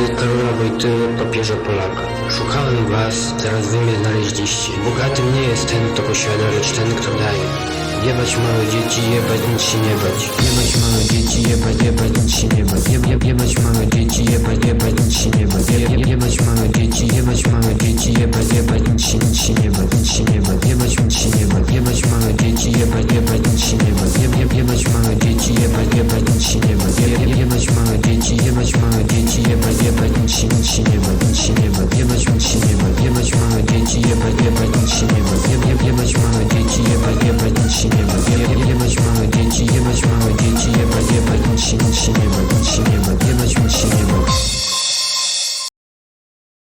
ultymum papieża Polaka. Szukałem was, teraz wy mnie znaleźliście. Bogatym nie jest ten, kto posiada, lecz ten, kto daje. Jebać małe dzieci, jebać nic się nie bać. Jebać małe dzieci, jebać, jebać nic się nie bać. Jeb, jeb, jebać małe dzieci, jebać, jebać nic się nie bać. Jeb, jeb, jebać małe dzieci, jebać małe dzieci, jebać, jebać nic się, nic się nie bać, nic się nie bać. Jebać nic się nie bać. Jebać małe dzieci, jebać, jebać nic się nie bać. Jeb, jeb, jebać małe dzieci, jebać, jebać nic się nie bać. Jeb, jeb, jebać małe dzieci, jebać нищи ебать, ебать нищи ебать, ебать мама дети ебать, ебать нищи ебать, ебать ебать мама дети ебать, ебать нищи ебать, ебать мама дети ебать, мама дети ебать, ебать нищи нищи ебать, нищи ебать, ебать нищи ебать.